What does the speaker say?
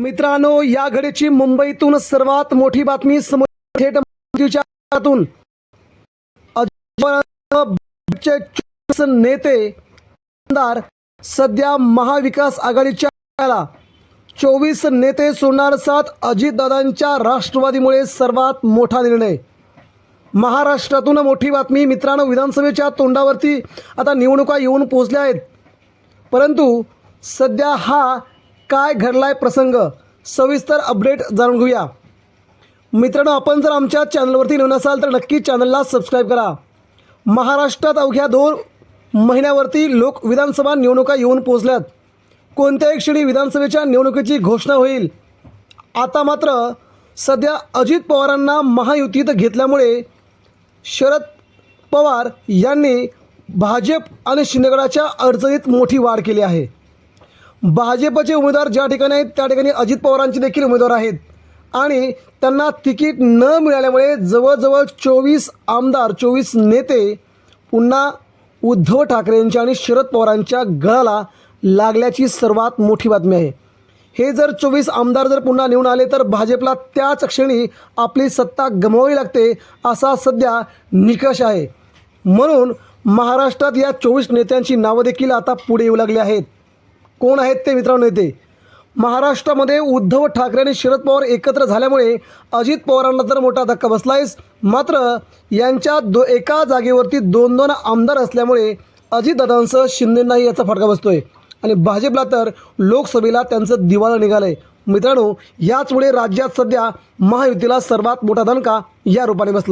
मित्रांनो या घडीची मुंबईतून सर्वात मोठी बातमी समोर थेट चोवीस नेते आमदार सध्या महाविकास आघाडीच्या चोवीस नेते सोडणार सात अजितदादांच्या राष्ट्रवादीमुळे सर्वात मोठा निर्णय. महाराष्ट्रातून मोठी बातमी मित्रांनो विधानसभेच्या तोंडावरती आता निवडणुका येऊन पोहोचल्या आहेत. परंतु सध्या हा काय घडलाय प्रसंग? सविस्तर अपडेट जाणून घेऊया. मित्रांनो आपण जर आमच्या चॅनलवरती नवीन असाल तर नक्की चॅनलला सबस्क्राईब करा. महाराष्ट्रात अवघ्या दोन महिन्यावरती लोक विधानसभा निवडणुका येऊन पोचल्यात कोणत्याही क्षणी विधानसभेच्या निवडणुकीची घोषणा होईल. आता मात्र सध्या अजित पवारांना महायुतीत घेतल्यामुळे शरद पवार यांनी भाजप आणि शिंदेगडाच्या अडचणीत मोठी वाढ केली आहे. भाजपचे उमेदवार ज्या ठिकाणी आहेत त्या ठिकाणी अजित पवारांचे देखील उमेदवार आहेत. आणि त्यांना तिकीट न मिळाल्यामुळे जवळजवळ चोवीस आमदार चोवीस नेते पुन्हा उद्धव ठाकरेंच्या आणि शरद पवारांच्या गळाला लागल्याची सर्वात मोठी बातमी आहे. हे जर चोवीस आमदार जर पुन्हा निवडून आले तर भाजपला त्याच क्षणी आपली सत्ता गमवावी लागते असा सध्या निकष आहे. म्हणून महाराष्ट्रात या चोवीस नेत्यांची नावं देखील आता पुढे येऊ लागली आहेत. कोण आहेत ते मित्रांनो नेते महाराष्ट्रामध्ये उद्धव ठाकरे आणि शरद पवार एकत्र झाल्यामुळे अजित पवारांना तर मोठा धक्का बसला आहेच मात्र यांच्या दो एका जागेवरती दोन दोन आमदार असल्यामुळे अजितदादांसह शिंदेंनाही याचा फटका बसतोय. आणि भाजपला तर लोकसभेला त्यांचं दिवाळं निघालं आहे मित्रांनो याचमुळे राज्यात सध्या महायुतीला सर्वात मोठा धनका या रूपाने बसला